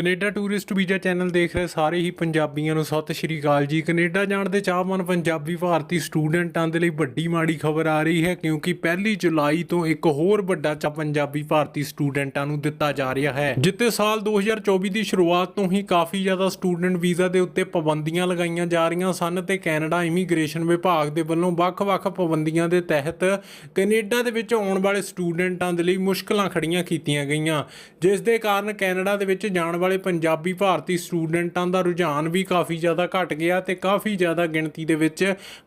Canada tourist visa channel ਦੇਖ ਰਹੇ ਸਾਰੇ ਹੀ ਪੰਜਾਬੀਆਂ ਨੂੰ। ਸਤਿ ਸ਼੍ਰੀ ਅਕਾਲ ਜੀ। ਕੈਨੇਡਾ ਜਾਣ ਦੇ ਚਾਹਵਾਨ ਪੰਜਾਬੀ ਭਾਰਤੀ ਸਟੂਡੈਂਟਾਂ ਦੇ ਲਈ ਵੱਡੀ ਮਾੜੀ ਖਬਰ ਆ ਰਹੀ ਹੈ ਕਿਉਂਕਿ ਪਹਿਲੀ ਜੁਲਾਈ ਤੋਂ ਇੱਕ ਹੋਰ ਵੱਡਾ ਚਾ ਪੰਜਾਬੀ ਭਾਰਤੀ ਸਟੂਡੈਂਟਾਂ ਨੂੰ ਦਿੱਤਾ ਜਾ ਰਿਹਾ ਹੈ। ਜਿੱਤੇ ਸਾਲ 2024 ਦੀ ਸ਼ੁਰੂਆਤ ਤੋਂ ਹੀ ਕਾਫੀ ਜ਼ਿਆਦਾ ਸਟੂਡੈਂਟ ਵੀਜ਼ਾ ਦੇ ਉੱਤੇ ਪਾਬੰਦੀਆਂ ਲਗਾਈਆਂ ਜਾ ਰਹੀਆਂ ਸਨ ਤੇ ਕੈਨੇਡਾ ਇਮੀਗ੍ਰੇਸ਼ਨ ਵਿਭਾਗ ਦੇ ਵੱਲੋਂ ਵੱਖ-ਵੱਖ ਪਾਬੰਦੀਆਂ ਦੇ ਤਹਿਤ ਕੈਨੇਡਾ ਦੇ ਵਿੱਚ ਆਉਣ ਵਾਲੇ ਸਟੂਡੈਂਟਾਂ ਦੇ ਲਈ ਮੁਸ਼ਕਲਾਂ ਖੜੀਆਂ ਕੀਤੀਆਂ ਗਈਆਂ। ਜਿਸ ਦੇ ਕਾਰਨ ਕੈਨੇਡਾ ਦੇ ਵਿੱਚ ਜਾਣ ਵਾਲੇ ਵਾਲੇ ਪੰਜਾਬੀ ਭਾਰਤੀ ਸਟੂਡੈਂਟਾਂ ਦਾ ਰੁਝਾਨ ਵੀ ਕਾਫੀ ਜ਼ਿਆਦਾ ਘਟ ਗਿਆ ਤੇ ਕਾਫੀ ਜ਼ਿਆਦਾ ਗਿਣਤੀ ਦੇ ਵਿੱਚ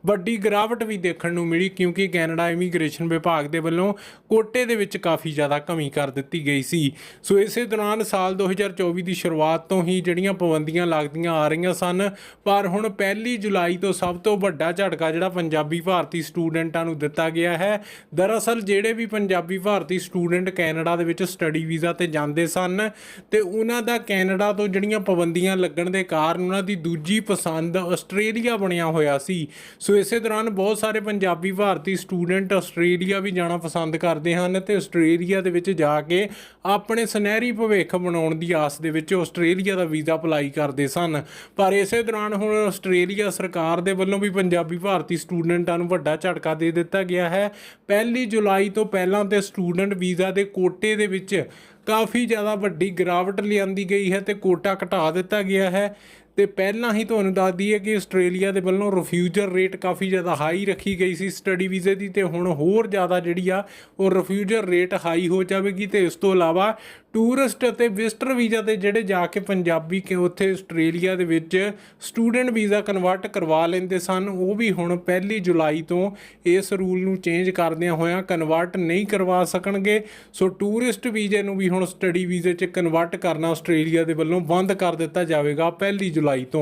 ਵੱਡੀ ਗਿਰਾਵਟ ਵੀ ਦੇਖਣ ਨੂੰ ਮਿਲੀ ਕਿਉਂਕਿ ਕੈਨੇਡਾ ਇਮੀਗ੍ਰੇਸ਼ਨ ਵਿਭਾਗ ਦੇ ਵੱਲੋਂ ਕੋਟੇ ਦੇ ਵਿੱਚ ਕਾਫੀ ਜ਼ਿਆਦਾ ਕਮੀ ਕਰ ਦਿੱਤੀ ਗਈ ਸੀ। ਸੋ ਇਸੇ ਦੌਰਾਨ ਸਾਲ 2024 ਦੀ ਸ਼ੁਰੂਆਤ ਤੋਂ ਹੀ ਜਿਹੜੀਆਂ ਪਾਬੰਦੀਆਂ ਲੱਗਦੀਆਂ ਆ ਰਹੀਆਂ ਸਨ, ਪਰ ਹੁਣ ਪਹਿਲੀ ਜੁਲਾਈ ਤੋਂ ਸਭ ਤੋਂ ਵੱਡਾ ਝਟਕਾ ਜਿਹੜਾ ਪੰਜਾਬੀ ਭਾਰਤੀ ਸਟੂਡੈਂਟਾਂ ਨੂੰ ਦਿੱਤਾ ਗਿਆ ਹੈ, ਦਰਅਸਲ ਜਿਹੜੇ ਵੀ ਪੰਜਾਬੀ ਭਾਰਤੀ ਸਟੂਡੈਂਟ ਕੈਨੇਡਾ ਦੇ ਵਿੱਚ ਸਟੱਡੀ ਵੀਜ਼ਾ ਤੇ ਜਾਂਦੇ ਸਨ ਤੇ ਉਹਨਾਂ ਦਾ ਕੈਨੇਡਾ ਤੋਂ ਜਿਹੜੀਆਂ ਪਾਬੰਦੀਆਂ ਲੱਗਣ ਦੇ ਕਾਰਨ ਉਹਨਾਂ ਦੀ ਦੂਜੀ ਪਸੰਦ ਆਸਟ੍ਰੇਲੀਆ ਬਣਿਆ ਹੋਇਆ ਸੀ। ਸੋ ਇਸੇ ਦੌਰਾਨ ਬਹੁਤ ਸਾਰੇ ਪੰਜਾਬੀ ਭਾਰਤੀ ਸਟੂਡੈਂਟ ਆਸਟ੍ਰੇਲੀਆ ਵੀ ਜਾਣਾ ਪਸੰਦ ਕਰਦੇ ਹਨ ਤੇ ਆਸਟ੍ਰੇਲੀਆ ਦੇ ਵਿੱਚ ਜਾ ਕੇ ਆਪਣੇ ਸੁਨਹਿਰੀ ਭਵਿੱਖ ਬਣਾਉਣ ਦੀ ਆਸ ਦੇ ਵਿੱਚ ਆਸਟ੍ਰੇਲੀਆ ਦਾ ਵੀਜ਼ਾ ਅਪਲਾਈ ਕਰਦੇ ਸਨ। ਪਰ ਇਸੇ ਦੌਰਾਨ ਹੁਣ ਆਸਟ੍ਰੇਲੀਆ ਸਰਕਾਰ ਦੇ ਵੱਲੋਂ ਵੀ ਪੰਜਾਬੀ ਭਾਰਤੀ ਸਟੂਡੈਂਟਾਂ ਨੂੰ ਵੱਡਾ ਝਟਕਾ ਦੇ ਦਿੱਤਾ ਗਿਆ ਹੈ। ਪਹਿਲੀ ਜੁਲਾਈ ਤੋਂ ਪਹਿਲਾਂ ਤੇ ਸਟੂਡੈਂਟ ਵੀਜ਼ਾ ਦੇ ਕੋਟੇ ਦੇ ਵਿੱਚ ਕਾਫੀ ਜ਼ਿਆਦਾ ਵੱਡੀ ਗਿਰਾਵਟ ਲਿਆਂਦੀ ਗਈ ਹੈ ਤੇ ਕੋਟਾ ਘਟਾ ਦਿੱਤਾ ਗਿਆ ਹੈ। ਤੇ ਪਹਿਲਾਂ ਹੀ ਤੁਹਾਨੂੰ ਦੱਸ ਦਈਏ ਕਿ ਆਸਟ੍ਰੇਲੀਆ ਦੇ ਵੱਲੋਂ ਰਿਫਿਊਜਰ ਰੇਟ ਕਾਫੀ ਜ਼ਿਆਦਾ ਹਾਈ ਰੱਖੀ ਗਈ ਸੀ ਸਟੱਡੀ ਵੀਜ਼ੇ ਦੀ ਤੇ ਹੁਣ ਹੋਰ ਜ਼ਿਆਦਾ ਜਿਹੜੀ ਆ ਉਹ ਰਿਫਿਊਜਰ ਰੇਟ ਹਾਈ ਹੋ ਜਾਵੇਗੀ ਤੇ ਇਸ ਤੋਂ ਇਲਾਵਾ ਟੂਰਿਸਟ ਅਤੇ ਵਿਜ਼ਟਰ ਵੀਜ਼ਾ ਤੇ ਜਿਹੜੇ ਜਾ ਕੇ ਪੰਜਾਬੀ ਕਿ ਉੱਥੇ ਆਸਟ੍ਰੇਲੀਆ ਦੇ ਵਿੱਚ ਸਟੂਡੈਂਟ ਵੀਜ਼ਾ ਕਨਵਰਟ ਕਰਵਾ ਲੈਂਦੇ ਸਨ, ਉਹ ਵੀ ਹੁਣ ਪਹਿਲੀ ਜੁਲਾਈ ਤੋਂ ਇਸ ਰੂਲ ਨੂੰ ਚੇਂਜ ਕਰਦਿਆਂ ਹੋਇਆਂ ਕਨਵਰਟ ਨਹੀਂ ਕਰਵਾ ਸਕਣਗੇ। ਸੋ ਟੂਰਿਸਟ ਵੀਜ਼ੇ ਨੂੰ ਵੀ ਹੁਣ ਸਟੱਡੀ ਵੀਜ਼ੇ 'ਚ ਕਨਵਰਟ ਕਰਨਾ ਆਸਟ੍ਰੇਲੀਆ ਦੇ ਵੱਲੋਂ ਬੰਦ ਕਰ ਦਿੱਤਾ ਜਾਵੇਗਾ, ਪਹਿਲੀ ਜੁਲਾਈ ਤੋਂ।